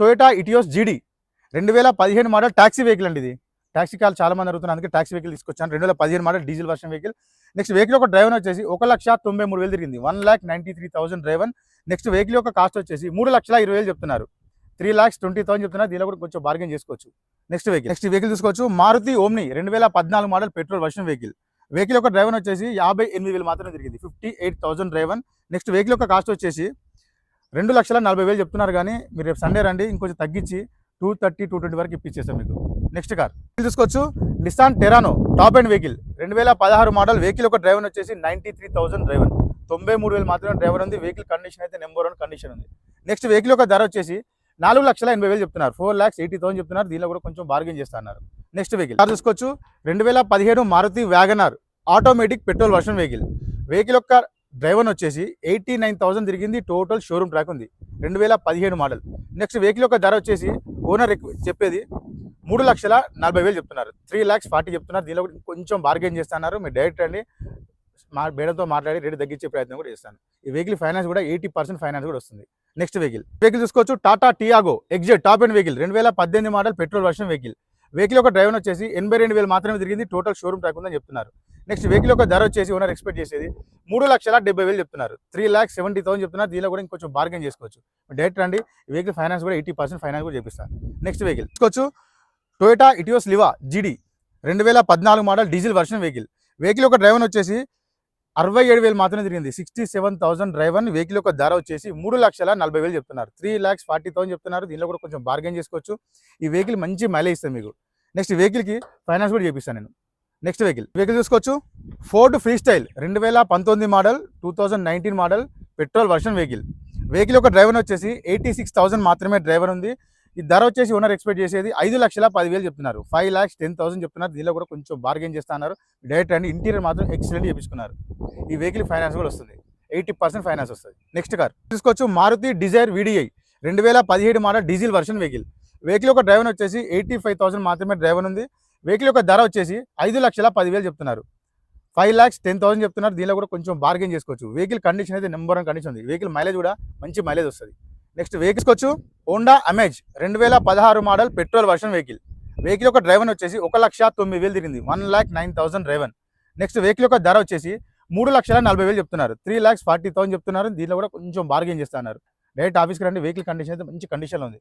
Toyota Etios జీడీ రెండు వేల పదిహేను మోడల్ ట్యాక్సీ వెహికల్ అండి ఇది. ట్యాక్సీ కాల్ చాలా మంది అడుగుతున్నారు అందుకే ట్యాక్సీ వెహికల్ తీసుకొచ్చాను. రెండు వేల పదిహేను model diesel version vehicle next vehicle ఒక డ్రైవర్ వచ్చేసి ఒక లక్ష తొంభై మూడు వేలు తిరిగింది. One lakh ninety three thousand driver next vehicle యొక్క కాస్ట్ వచ్చేసి మూడు లక్షల ఇరవై వేలు చెప్తున్నారు. త్రీ ల్యాక్స్ ట్వంటీ థౌసండ్ చెప్తున్నారు. దీనిలో కూడా కొంచెం బార్గెన్ చేసుకోవచ్చు. నెక్స్ట్ వెహికల్ నెక్స్ట్ వెహికల్ తీసుకోవచ్చు. మారుతి ఓమ్ని రెండు వేల పద్నాలుగు model petrol version vehicle vehicle యొక్క డ్రైవర్ వచ్చేసి యాభై ఎనిమిది వేలు మాత్రమే తిరిగింది. Fifty eight thousand driver next vehicle యొక్క కాస్ట్ వచ్చేసి రెండు లక్షల నలభై వేలు చెప్తున్నారు కానీ మీరు రేపు సండే రండి ఇంకొంచెం తగ్గించి టూ థర్టీ టూ ట్వంటీ వరకు ఇప్పించేస్తాం మీకు. నెక్స్ట్ కార్ తీసుకోవచ్చు Nissan Terrano top and vehicle రెండు వేల పదహారు మోడల్ వెహికల్ ఒక డ్రైవర్ వచ్చేసి నైంటీ త్రీ థౌసండ్ డ్రైవర్ తొంభై మూడు వేలు మాత్రమే డ్రైవర్ ఉంది. వెహికల్ కండిషన్ అయితే నెంబర్ వన్ కండిషన్ ఉంది. నెక్స్ట్ వెహికల్ యొక్క ధర వచ్చేసి నాలుగు లక్షల ఎనభై వేలు చెప్తున్నారు. ఫోర్ ల్యాక్స్ ఎయిటీ థౌసండ్ చెప్తున్నారు. దీనిలో కూడా కొంచెం బార్గెన్ చేస్తున్నారు నెక్స్ట్ వెహికల్ కార్ చూసుకోవచ్చు. రెండు వేల పదిహేడు Maruti WagonR automatic petrol version vehicle vehicle యొక్క డ్రైవర్ వచ్చేసి ఎయిటీ నైన్ థౌసండ్ తిరిగింది టోటల్ షోరూమ్ ట్రాక్ ఉంది. రెండు వేల పదిహేను మోడల్ నెక్స్ట్ వెహికల్ యొక్క ధర వచ్చేసి ఓనర్ చెప్పేది మూడు లక్షల నలభై వేలు చెప్తున్నారు. త్రీ ల్యాక్స్ ఫార్టీ చెప్తున్నారు. దీనిలో కూడా కొంచెం బార్గెన్ చేస్తున్నారు మీరు డైరెక్ట్ అండి మా బేడంతో మాట్లాడి రేటు తగ్గించే ప్రయత్నం కూడా చేస్తాను. ఈ వెహికల్ ఫైనాన్స్ కూడా ఎయిటీ పర్సెంట్ ఫైనాన్స్ కూడా వస్తుంది. నెక్స్ట్ వెహికల్ వెహికల్ చూసుకోవచ్చు. Tata Tiago XZ top and vehicle రెండు వేల పద్దెనిమిది model petrol version vehicle vehicle యొక్క డ్రైవర్ వచ్చేసి ఎనభై రెండు వేలు మాత్రమే తిరిగింది టోటల్ షోరూమ్ ట్రాక్ ఉందని చెప్తున్నారు. నెక్స్ట్ వెహికల్ యొక్క ధర వచ్చేసి ఓనర్ ఎక్స్పెక్ట్ చేసేది మూడు లక్షల డెబ్బై వేలు చెప్తున్నారు. త్రీ ల్యాక్స్ సెవెంటీ థౌసండ్ చెప్తున్నారు. దీనిలో కూడా ఇంకొంచెం బార్గెన్ చేసుకోవచ్చు. డైరెక్ట్ రండి వెహికల్ ఫైనాన్స్ కూడా ఎయిటీ పర్సెంట్ ఫైనాన్స్ కూడా చేపిస్తాను నెక్స్ట్ వెహికల్ తీసుకోవచ్చు టొయోటా ఇటియోస్ లివా జీడీ రెండు వేల పద్నాలుగు model diesel version vehicle vehicle యొక్క డ్రైవర్ వచ్చేసి అరవై ఏడు వేలు మాత్రమే తిరిగింది. Sixty seven thousand driver vehicle యొక్క ధర వచ్చేసి మూడు లక్షల నలభై వేలు చెప్తున్నారు. త్రీ ల్యాక్స్ ఫార్టీ థౌసండ్ చెప్తున్నారు. దీనిలో కూడా కొంచెం బార్గెన్ చేసుకోవచ్చు. ఈ వెహికల్ మంచి మైలేజ్ ఇస్తుంది మీకు. నెక్స్ట్ వెహికల్కి ఫైనాన్స్ కూడా చేపిస్తాను నేను. Next vehicle. వెహికల్ చూసుకోవచ్చు. ఫోర్డ్ ఫ్రీ స్టైల్ రెండు వేల పంతొమ్మిది model two thousand nineteen model petrol version vehicle. Vehicle యొక్క డ్రైవర్ వచ్చేసి ఎయిటీ సిక్స్ థౌసండ్ మాత్రమే డ్రైవర్ ఉంది. ఈ ధర వచ్చేసి ఓనర్ ఎక్స్పెక్ట్ చేసేది ఐదు లక్షల పదివేలు చెప్తున్నారు. ఫైవ్ ల్యాక్స్ టెన్ థౌసండ్ చెప్తున్నారు. దీనిలో కూడా కొంచెం బార్గెన్ చేస్తున్నారు డైరెక్ట్ అండి ఇంటీరియర్ మాత్రం ఎక్సలెంట్ చేపించుకున్నారు. ఈ వెహికల్ ఫైనాన్స్ కూడా వస్తుంది. ఎయిటీ పర్సెంట్ ఫైనాన్స్ వస్తుంది. Next car. తీసుకోవచ్చు మారుతి డిజైర్ వీడిఐ రెండు వేల పదిహేడు model diesel version vehicle. Vehicle యొక్క డ్రైవర్ వచ్చేసి ఎయిటీ ఫైవ్ థౌసండ్ మాత్రమే డ్రైవర్ ఉంది. వెహికల్ యొక్క ధర వచ్చేసి ఐదు లక్షల పదివేలు చెప్తున్నారు. ఫైవ్ ల్యాక్స్ టెన్ థౌసండ్ చెప్తున్నారు. దీనిలో కూడా కొంచెం బార్గెన్ చేసుకోవచ్చు. వెహికల్ కండిషన్ అయితే నెంబర్ వన్ కండిషన్ ఉంది. వెహికల్ మైలేజ్ కూడా మంచి మైలేజ్ వస్తుంది. నెక్స్ట్ వెహికల్స్ వచ్చు హోండా అమేజ్ రెండు వేల పదహారు model petrol version vehicle vehicle యొక్క డ్రైవర్ వచ్చేసి ఒక లక్ష తొమ్మిది వేలు తిరిగింది. One lakh nine thousand driver next vehicle యొక్క ధర వచ్చేసి మూడు లక్షల నలభై వేలు చెప్తున్నారు. త్రీ ల్యాక్స్ ఫార్టీ థౌసండ్ చెప్తున్నారు. దీనిలో కూడా కొంచెం బార్గెన్ చేస్తున్నారు డైరెక్ట్ ఆఫీస్కి రండి. వెహికల్ కండిషన్ అయితే మంచి కండిషన్లో ఉంది.